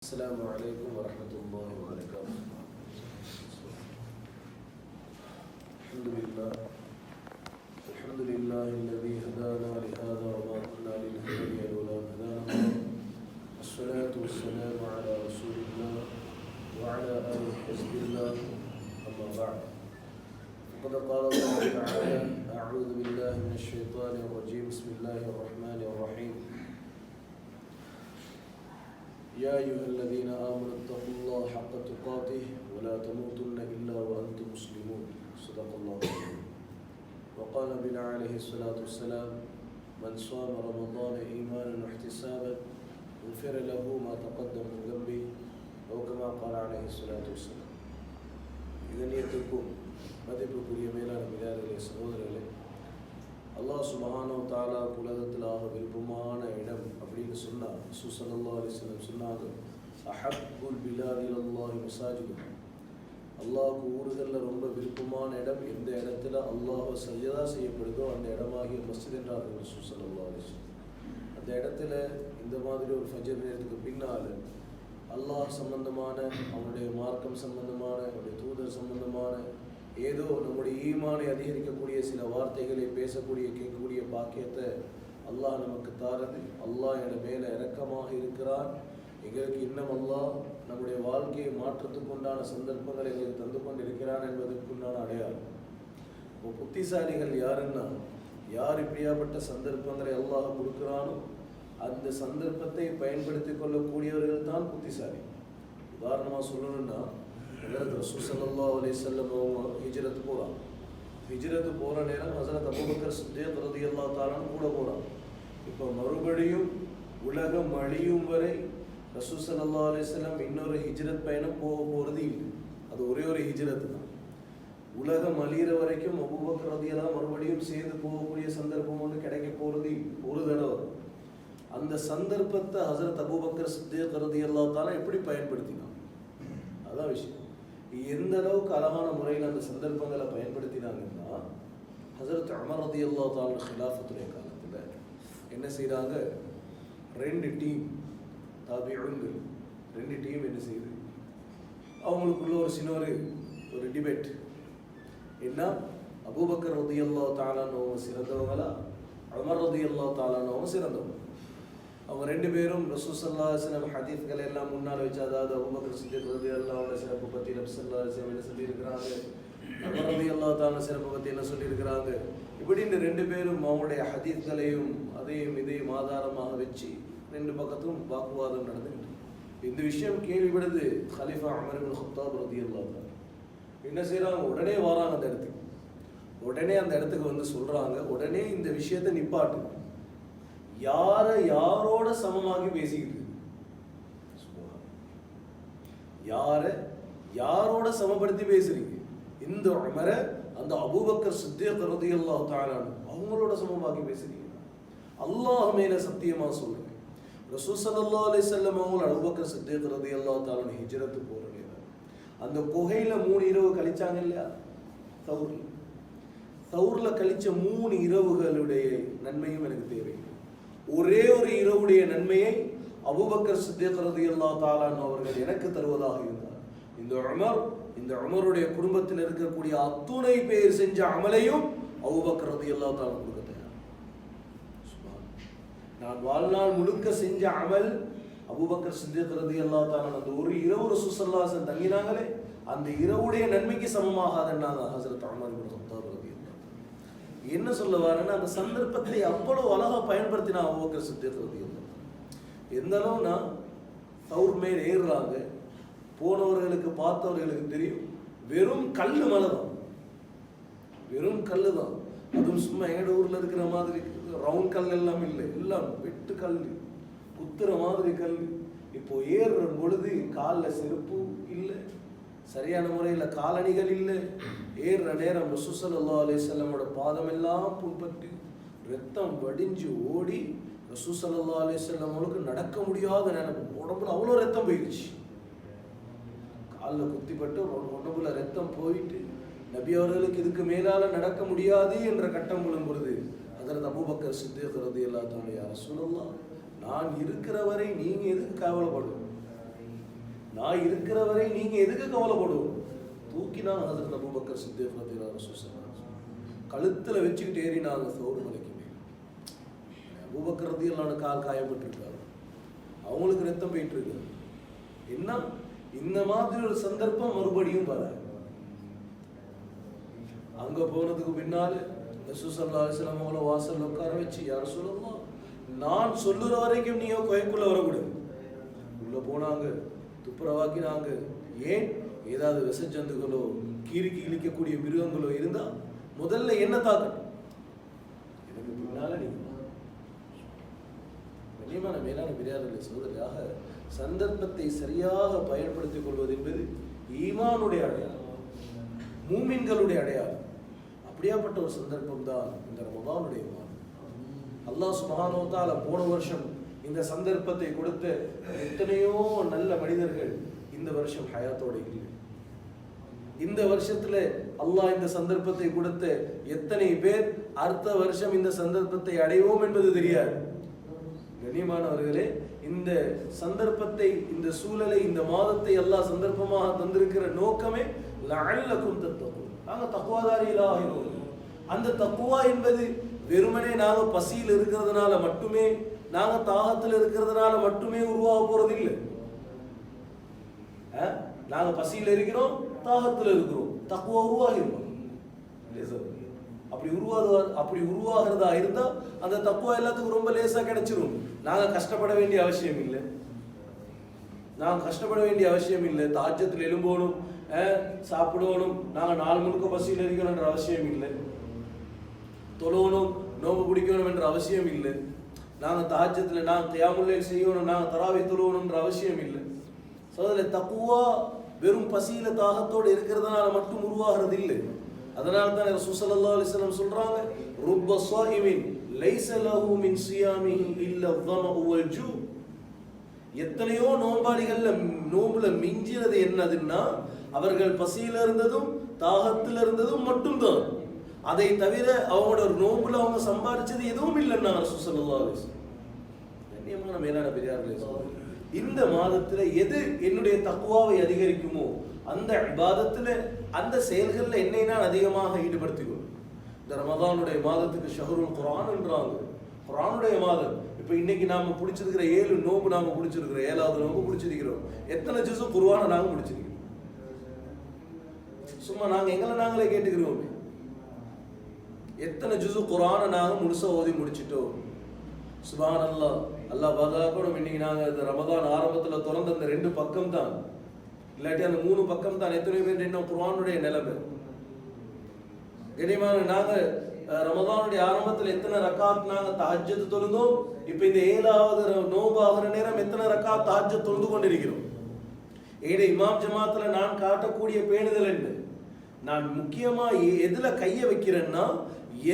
السلام عليكم ورحمة الله وبركاته. الحمد لله. الحمد لله الذي هدانا لهذا وما كنا لنهتدي لولا هدانا. الله الصلاة والسلام على رسول الله وعلى آل حزب الله. أما بعد. فقد قال الله تعالى يا أيها الذين آمنوا اتقوا الله حق تقاته ولا تموتن إلا وأنتم مسلمون صدق الله العظيم وقال نبينا عليه الصلاة والسلام من صام رمضان إيمانا واحتسابا غفر له ما تقدم من ذنبه أو كما قال عليه الصلاة والسلام இதனியத்துக்கும் மதிப்புக்குரிய மேலான மிதார்களே சகோதரர்களே அல்லாஹ் சுபானோ தாலா உலகத்திலாக விருப்பமான இடம் அப்படின்னு சொன்னார். சுசல்லா அலிஸ்லம் சொன்னாங்க அஹப்புல் பிலாதில் அல்லாஹ் மசாஜிது அல்லாஹ்க்கு ஊர்களில் ரொம்ப விருப்பமான இடம் எந்த இடத்துல அல்லாஹ் சஜதா செய்யப்படுதோ அந்த இடமாகிய மஸ்ஜித் என்றார்கள் சுசல்லா அலிஸ்லம் அந்த இடத்துல இந்த மாதிரி ஒரு ஃபஜர் நேரத்துக்கு பின்னால் அல்லாஹ் சம்பந்தமான அவனுடைய மார்க்கம் சம்பந்தமான அவனுடைய தூதர் சம்பந்தமான ஏதோ நம்முடைய ஈமானை அதிகரிக்கக்கூடிய சில வார்த்தைகளை பேசக்கூடிய கேட்கக்கூடிய பாக்கியத்தை அல்லாஹ் நமக்கு தாரது. அல்லாஹ் என மேலே இறக்கமாக இருக்கிறான். எங்களுக்கு இன்னும் அல்லாஹ் நம்முடைய வாழ்க்கையை மாற்றத்துக்கு உண்டான சந்தர்ப்பங்களை எங்களுக்கு தந்து கொண்டிருக்கிறான் என்பதற்குண்டான அடையாளம். இப்போ புத்திசாலிகள் யாருன்னா யார் இப்படியாப்பட்ட சந்தர்ப்பங்களை அல்லாஹ் கொடுக்குறானோ அந்த சந்தர்ப்பத்தை பயன்படுத்தி கொள்ளக்கூடியவர்கள் தான் புத்திசாலி. உதாரணமாக சொல்லணும்னா ஹஜரத் ரசூ சல்லா அலி செல்லம் அவங்க ஹிஜ்ரத் போகிறான் ஹிஜ்ரத் போகிற நேரம் ஹசரத் அபூபக்கர் ரதி அல்லா தஆலான்னு கூட போகிறான் இப்போ மறுபடியும் உலகம் அழியும் வரை ரசூ சல்லா அலி செல்லம் இன்னொரு ஹிஜ்ரத் பயணம் போக போகிறது இல்லை. அது ஒரே ஒரு ஹிஜ்ரத் தான். உலகம் அழியிற வரைக்கும் அபூபக்கர் எல்லாம் மறுபடியும் சேர்ந்து போகக்கூடிய சந்தர்ப்பம் ஒன்று கிடைக்க போகிறது ஒரு தடவை. அந்த சந்தர்ப்பத்தை ஹசரத் அபூபக்கர் ரதி அல்லா தஆலா எப்படி பயன்படுத்தினான்? அதான் விஷயம். எந்த அளவுக்கு அழகான முறையில் அந்த சந்தர்ப்பங்களை பயன்படுத்தினாங்கன்னா ஹசரத் அமரதி அல்லா தால் ஹிலாஃபத்துடைய காலத்தில் என்ன செய்கிறாங்க ரெண்டு டீம் தாபியுங்கள் ரெண்டு டீம் என்ன செய்யுது அவங்களுக்குள்ள ஒரு சின்ன ஒரு ஒரு டிபேட் என்ன? அபூபக்கர் ரதி அல்லா தாலானவங்க சிறந்தவங்களா? அமர் ரதி அல்லா தாலானவங்க சிறந்தவங்க அவங்க ரெண்டு பேரும் ரசூசல்லா சிலம் ஹதீஃப்களை எல்லாம் முன்னால் வச்சு அதாவது அவங்க சித்திக் ரதி அல்லாவோட சிறப்பு பற்றி ரப்சல்லா சிலம் என்ன சொல்லியிருக்கிறாங்க? ரதி அல்லா தான சிறப்பு பற்றி என்ன சொல்லியிருக்கிறாங்க? இப்படி இந்த ரெண்டு பேரும் அவங்களுடைய ஹதீஃப்களையும் அதையும் இதையும் ஆதாரமாக வச்சு ரெண்டு பக்கத்தும் வாக்குவாதம் நடந்துக்கிட்டு இந்த விஷயம் கேள்விப்படுது ஹலிஃபா அமர் பின் ஹத்தாப் ரதி அல்லா தான் என்ன செய்கிறாங்க உடனே வராங்க அந்த இடத்துக்கு. உடனே அந்த இடத்துக்கு வந்து சொல்கிறாங்க உடனே இந்த விஷயத்தை நிப்பாட்டு. யாரை யாரோட சமமாகி பேசிக்கிட்டு யார யாரோட சமப்படுத்தி பேசுறீங்க? இந்த உமரை அந்த அபூபக்கர் சித்தியக் எல்லாம் தஆலா அவங்களோட சமமாக்கி பேசுறீங்க. அல்லாஹ் மேல சத்தியமா சொல்றேன் ரசூசல்லா அலி செல்லம் அவங்க அபூபக்கர் சித்திய ரதியல்லாஹு தஆலா ஹிஜ்ரத் போற நேரம் அந்த குகையில மூணு இரவு கழிச்சாங்க இல்லையா? தௌர்ல தௌர்ல கழிச்ச மூணு இரவுகளுடைய நன்மையும் எனக்கு தேவை ஒரே ஒரு இரவுடைய நன்மையை அபுபக்கர் சித்திக் ரலியல்லாஹு தாலான் அவர்கள் எனக்கு தருவதாக இருந்தார். இந்த உமர் இந்த உமருடைய குடும்பத்தில் இருக்கக்கூடிய அத்துணை பேர் செஞ்ச அமலையும் அபுபக்கர் ரலியல்லாஹு தாலா கொடுக்க தயார். நான் வாழ்நாள் முழுக்க செஞ்ச அமல் அபுபக்கர் சித்திக் ரலியல்லாஹு தாலான் அந்த ஒரு இரவு ரசூசல்லாசன் தங்கினாங்களே அந்த இரவுடைய நன்மைக்கு சமமாகாதுன்னாங்க ஹஜரத் உமர் இப்னு கத்தாப். என்ன சொல்ல வரேன்னா அந்த சந்தர்ப்பத்தை அவ்வளோ அழகாக பயன்படுத்தினா அபூபக்கர் சித்திக் ரலியல்லாஹு எந்த அளவுனா தௌர் மேல் ஏறுறாங்க. போனவர்களுக்கு பார்த்தவர்களுக்கு தெரியும். வெறும் கல் மலை தான். வெறும் கல் தான். அதுவும் சும்மா எங்கட ஊரில் இருக்கிற மாதிரி ரவுண்ட் கல் எல்லாம் இல்லை. எல்லாம் வெட்டு கல். குத்துற மாதிரி கல். இப்போ ஏறுற பொழுது காலில் செருப்பு இல்லை. சரியான முறையில் காலணிகள் இல்லை. ஏறுற நேரம் ரசூசல்லா அலிசல்லமோட பாதமெல்லாம் புண்பட்டு ரத்தம் வடிஞ்சு ஓடி ரசூசல்லா அலிசல்லமோளுக்கு நடக்க முடியாத நேரம் உடம்புல அவ்வளோ ரத்தம் போயிடுச்சு காலில் குத்திப்பட்டு உடம்புல ரத்தம் போயிட்டு நபி அவர்களுக்கு இதுக்கு மேலால நடக்க முடியாது என்ற கட்டம் விழும் பொழுது அதற்கு அபூபக்கர் சித்திக்கிறது எல்லாத்தோடைய தானே யார சொல்லலாம் நான் இருக்கிற வரை நீங்க எதுக்கு கவலைப்படும் நான் இருக்கிற வரை நீங்க எதுக்கு கவலைப்படுவோம் தூக்கினாங்க ஹசரத் அபூபக்கர் சித்தேக் ரதியல்லாஹு அன்ஹு சொல்றாங்க. கழுத்துல வச்சுக்கிட்டு ஏறினாங்க சோறு மலைக்குமே அபூபக்கர் ரதியல்லாஹு கால் காயப்பட்டிருக்காரு. அவங்களுக்கு ரத்தம் போயிட்டு இருக்கு என்ன? இந்த மாதிரி ஒரு சந்தர்ப்பம் மறுபடியும் வர. அங்க போனதுக்கு பின்னால் ரசூசல்லா அலிஸ்லாம் அவங்கள வாசல்ல உட்கார வச்சு யார் சொல்லலாம் நான் சொல்லுற வரைக்கும் நீயோ கோயக்குள்ள வரக்கூடாது. உள்ள போனாங்க. துப்புரவாக்கினாங்க ஏன்? ஏதாவது விசஜந்துகளோ கீரிக்கு இழிக்கக்கூடிய மிருகங்களோ இருந்தால் முதல்ல என்ன தாக்கட்டும் எனக்கு பின்னால நீங்க கண்ணியமான மேலான பிரியாதலை சோதரியாக சந்தர்ப்பத்தை சரியாக பயன்படுத்திக் கொள்வது என்பது ஈமானுடைய அடையாளம் மூமின்களுடைய அடையாளம். அப்படியாப்பட்ட ஒரு சந்தர்ப்பம் தான் இந்த ரமதானுடைய மாதம். அல்லாஹ் சுப்ஹானஹு போன வருஷம் இந்த சந்தர்ப்பத்தை கொடுத்து எத்தனையோ நல்ல மனிதர்கள் இந்த வருஷம் ஹயாத்தோட இல்லை இந்த வருஷத்துல அல்லாஹ் இந்த சந்தர்ப்பத்தை கொடுத்து எத்தனை பேர் அடுத்த வருஷம் இந்த சந்தர்ப்பத்தை அடைவோம் என்பது தெரியாது. கண்ணியமானவர்களே இந்த சந்தர்ப்பத்தை இந்த சூழலை இந்த மாதத்தை எல்லா சந்தர்ப்பமாக தந்திருக்கிற நோக்கமே லஅல்லக்கும் தத்தகும் நாங்க தக்குவாதாரிகளாக இருக்கிறோம் அந்த தக்குவா என்பது வெறுமனே நாங்கள் பசியில் இருக்கிறதுனால மட்டுமே நாங்க தாகத்தில் இருக்கிறதுனால மட்டுமே உருவாக போறது இல்லை அஹ்? நாங்க பசியில் இருக்கிறோம் தாகத்தில் இருக்கிறோம். தக்குவா உருவாகிருக்கோம் அப்படி உருவாகுதா அப்படி உருவாகிறதா இருந்தா அந்த தக்குவா எல்லாத்துக்கும் ரொம்ப லேசா கிடைச்சிரும். நாங்க கஷ்டப்பட வேண்டிய அவசியம் இல்லை. நாங்கள் கஷ்டப்பட வேண்டிய அவசியம் இல்லை. தாஜ்யத்தில் எழும்போணும் அஹ், சாப்பிடணும். நாங்க நாள் முழுக்க பசியில் இருக்கணும்ன்ற அவசியம் இல்லை. தொழணும் நோம்பு பிடிக்கணும் என்ற அவசியம் இல்லை. நாங்கள் தாஜத்தில் நாங்கள் தியாமுல்லையில் செய்யணும் நாங்கள் தராவி துருவணுன்ற அவசியம் இல்லை. ஸோ அதில் தக்குவா வெறும் பசியில் தாகத்தோடு இருக்கிறதுனால மட்டும் உருவாகிறது இல்லை. அதனால தான் ரசூசல்லா அலிஸ்லாம் சொல்கிறாங்க ருப்ப சாஹிமின் லைச லஹு மின் சியாமிஹி இல்ல வல் ஜூ. எத்தனையோ நோம்பாளிகள்ல நோம்புல மிஞ்சினது என்னதுன்னா அவர்கள் பசியில இருந்ததும் தாகத்தில் இருந்ததும் மட்டும்தான். அதை தவிர அவங்களோட ஒரு நோம்புல அவங்க சம்பாதிச்சது எதுவும் இல்லைன்னா சுசல்லா கண்ணியமான மேலான பெரியார்களே இந்த மாதத்துல எது என்னுடைய தக்குவாவை அதிகரிக்குமோ அந்த பாதத்துல அந்த செயல்கள்ல என்னை நான் அதிகமாக ஈடுபடுத்திக்கொள்ளும் இந்த ரமதானுடைய மாதத்துக்கு ஷஹருல் குரான் என்றாங்க. குரானுடைய மாதம். இப்போ இன்னைக்கு நாம பிடிச்சிருக்கிற ஏழு நோம்பு நாம பிடிச்சிருக்கிறோம். ஏழாவது நோம்பு பிடிச்சிருக்கிறோம். எத்தனை ஜூஸு குருவான நாங்க பிடிச்சிருக்கிறோம் சும்மா நாங்க எங்களை நாங்களே கேட்டுக்கிறோமே. எத்தனை ஜுசு குரானை நாங்க முழுசா ஓதி முடிச்சிட்டோம். சுபான் அல்லாஹ் அல்லாஹ் கூட இன்னைக்கு நாங்க இந்த ரமதான் ஆரம்பத்துல திறந்த அந்த ரெண்டு பக்கம் தான் இல்லாட்டி அந்த மூணு பக்கம் தான் எத்தனை பேர் என்ன குரானுடைய நிலைமை. கனிமான நாங்க ரமதானுடைய ஆரம்பத்துல எத்தனை ரக்காத் நாங்க தஹஜ்ஜத் தொழுந்தோம்? இப்ப இந்த ஏழாவது நோம்பு ஆகிற நேரம் எத்தனை ரக்காத் தஹஜ்ஜத் தொழுந்து கொண்டிருக்கிறோம்? ஏழை இமாம் ஜமாத்துல நான் காட்டக்கூடிய பேணுதல் என்ன? நான் முக்கியமா எ- எதுல கையை வைக்கிறேன்னா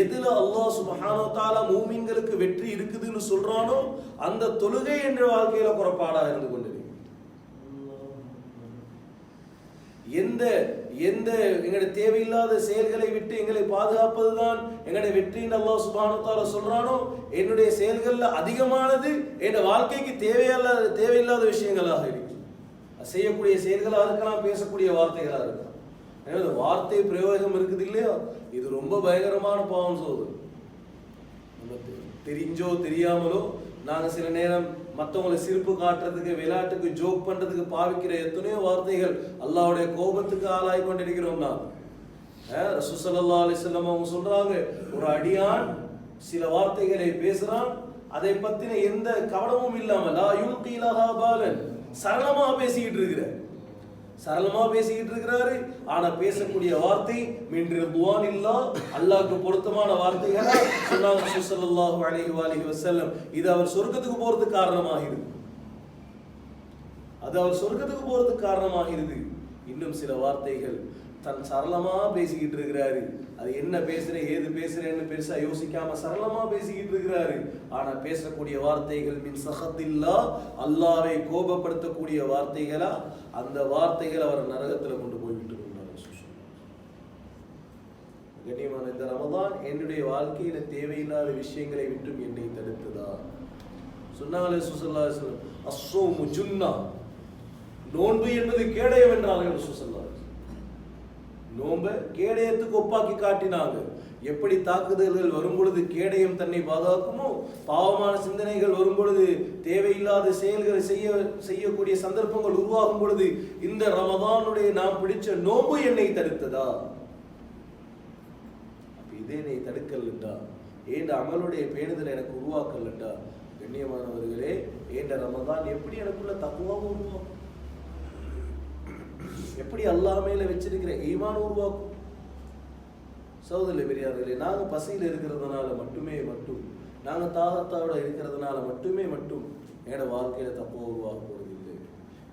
எதுல அல்லாஹ் சுபஹானோ வ மூமின்களுக்கு வெற்றி இருக்குதுன்னு சொல்றானோ அந்த தொழுகை என்ற வாழ்க்கையில குறைபாடா இருந்து கொண்டிருக்கு எந்த எந்த எங்களுடைய தேவையில்லாத செயல்களை விட்டு எங்களை பாதுகாப்பதுதான் எங்களுடைய வெற்றின்னு அல்லாஹ் சுபானத்தால சொல்றானோ என்னுடைய செயல்கள்ல அதிகமானது என் வாழ்க்கைக்கு தேவையில்லாத தேவையில்லாத விஷயங்களாக இருக்கு. செய்யக்கூடிய செயல்களாக இருக்கலாம் பேசக்கூடிய வார்த்தைகளாக இருக்கலாம். எனவே இந்த வார்த்தை பிரயோகம் இருக்குது இல்லையா? இது ரொம்ப பயங்கரமான பாவம் சோது நம்ம தெரிஞ்சோ தெரியாமலோ நாங்கள் சில நேரம் மற்றவங்களை சிரிப்பு காட்டுறதுக்கு விளையாட்டுக்கு ஜோக் பண்றதுக்கு பாவிக்கிற எத்தனையோ வார்த்தைகள் அல்லாவுடைய கோபத்துக்கு ஆளாகி கொண்டிருக்கிறோம் நான் ரசூல் ஸல்லல்லாஹு அவங்க சொல்றாங்க ஒரு அடியான் சில வார்த்தைகளை பேசுறான் அதை பத்தின எந்த கவனமும் இல்லாமல் லா பேசிக்கிட்டு இருக்கிறேன் சரளமா பேசிக்கிட்டு இருக்கிறாரு. ஆனா பேசக்கூடிய வார்த்தை மின்று துவான் இல்லா அல்லாஹ்க்கு பொருத்தமான வார்த்தைகளா சொன்னாங்க சுசல்லாஹு ஸல்லல்லாஹு அலைஹி வஸல்லம். இது அவர் சொர்க்கத்துக்கு போறதுக்கு காரணமாகிறது. அது அவர் சொர்க்கத்துக்கு போறதுக்கு காரணமாகிறது. இன்னும் சில வார்த்தைகள். தன் சரளமா பேசிக்கிட்டு இருக்கிறாரு அது என்ன பேசுறேன் ஏது பேசுறேன்னு பெருசா யோசிக்காம சரளமா பேசிக்கிட்டு இருக்கிறாரு ஆனா பேசக்கூடிய வார்த்தைகள் மின் சகத்தில்லா அல்லாவை கோபப்படுத்தக்கூடிய வார்த்தைகளா? அந்த வார்த்தைகள் அவர் நரகத்துல கொண்டு போய் விட்டு கண்ணியமான இந்த ரமதான் என்னுடைய வாழ்க்கையில தேவையில்லாத விஷயங்களை விட்டும் என்னை தடுத்ததா? சொன்னாங்களே சுசல்லா அசோ முஜுன்னா நோன்பு என்பது கேடயம் என்றார்கள் சுசல்லா நோம்பை கேடயத்துக்கு ஒப்பாக்கி காட்டினாங்க. எப்படி தாக்குதல்கள் வரும்பொழுது கேடயம் தன்னை பாதுகாக்குமோ? பாவமான சிந்தனைகள் வரும்பொழுது தேவையில்லாத செயல்களை செய்ய செய்யக்கூடிய சந்தர்ப்பங்கள் உருவாகும் பொழுது இந்த ரமதானுடைய நாம் பிடிச்ச நோன்பு என்னை தடுத்ததா? இதே என்னை தடுக்கலண்டா ஏண்ட அமலுடைய பேணுதல் எனக்கு உருவாக்கலண்டா கண்ணியமானவர்களே ஏண்ட ரமதான் எப்படி எனக்குள்ள தக்குவாக உருவாக்கும்? எப்படி அல்லாஹ் மேல வச்சிருக்கிற ஈமான் உருவாக்கும்? சௌதரி பெரியார்களே நாங்கள் பசியில் இருக்கிறதுனால மட்டுமே மட்டும் நாங்கள் தாகத்தாவோட இருக்கிறதுனால மட்டுமே மட்டும் எங்களோட வாழ்க்கையில தப்பு உருவாக போறது இல்லை.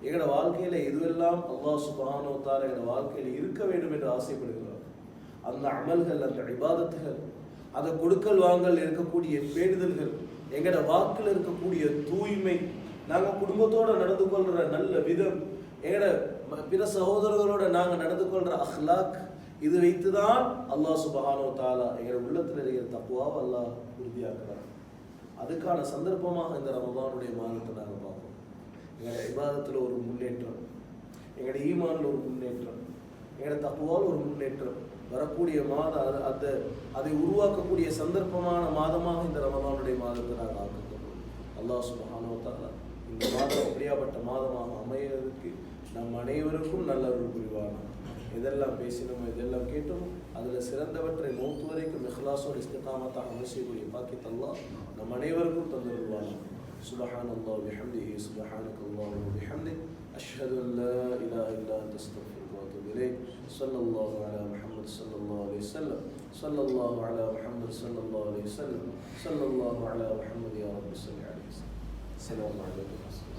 எங்களோட வாழ்க்கையில எதுவெல்லாம் அல்லா சுபஹானோ தால எங்களோட வாழ்க்கையில் இருக்க வேண்டும் என்று ஆசைப்படுகிறார் அந்த அமல்கள் அந்த விவாதத்துகள் அந்த கொடுக்கல் வாங்கல் இருக்கக்கூடிய வேண்டுதல்கள் எங்களோட வாக்கில் இருக்கக்கூடிய தூய்மை நாங்கள் குடும்பத்தோட நடந்து கொள்ற நல்ல விதம் எங்களோட பிற சகோதரர்களோட நாங்கள் நடந்து கொள்கிற அஹ்லாக் இது வைத்து தான் அல்லாஹ் சுபஹானோ தாலா எங்கள் உள்ளத்தில் இருக்கிற தப்புவாவை அல்லாஹ் உறுதியாக்குறார் அதுக்கான சந்தர்ப்பமாக இந்த ரமதானுடைய மாதத்தை நாங்கள் பார்ப்போம் எங்களோட விவாதத்தில் ஒரு முன்னேற்றம் எங்களோட ஈமான்ல ஒரு முன்னேற்றம் எங்களோட தப்புவால் ஒரு முன்னேற்றம் வரக்கூடிய மாதம் அது அந்த அதை உருவாக்கக்கூடிய சந்தர்ப்பமான மாதமாக இந்த ரமதானுடைய மாதத்தை நாங்கள் ஆக்குகிறோம் அல்லாஹ் சுபஹானோ தாலா இந்த மாதம் அப்படியாப்பட்ட மாதமாக அமையிறதுக்கு நம் அனைவருக்கும் நல்ல ஒரு புரிவானா எதெல்லாம் பேசினோமோ எதெல்லாம் கேட்டோமோ அதில் சிறந்தவற்றை மௌத்து வரைக்கும் இஹ்லாஸோடு இஸ்திகாமத்தாக அமைச்சக்கூடிய பாக்கித் அல்லாஹ் நம் அனைவருக்கும் தந்துருவானா سبحان الله وبحمده سبحانك اللهم وبحمدك أشهد أن لا إله إلا أنت أستغفرك وأتوب إليك صلى الله على محمد صلى الله عليه وسلم صلى الله على محمد صلى الله عليه وسلم صلى الله على محمد يا رب صل عليه وسلم السلام عليكم ورحمة الله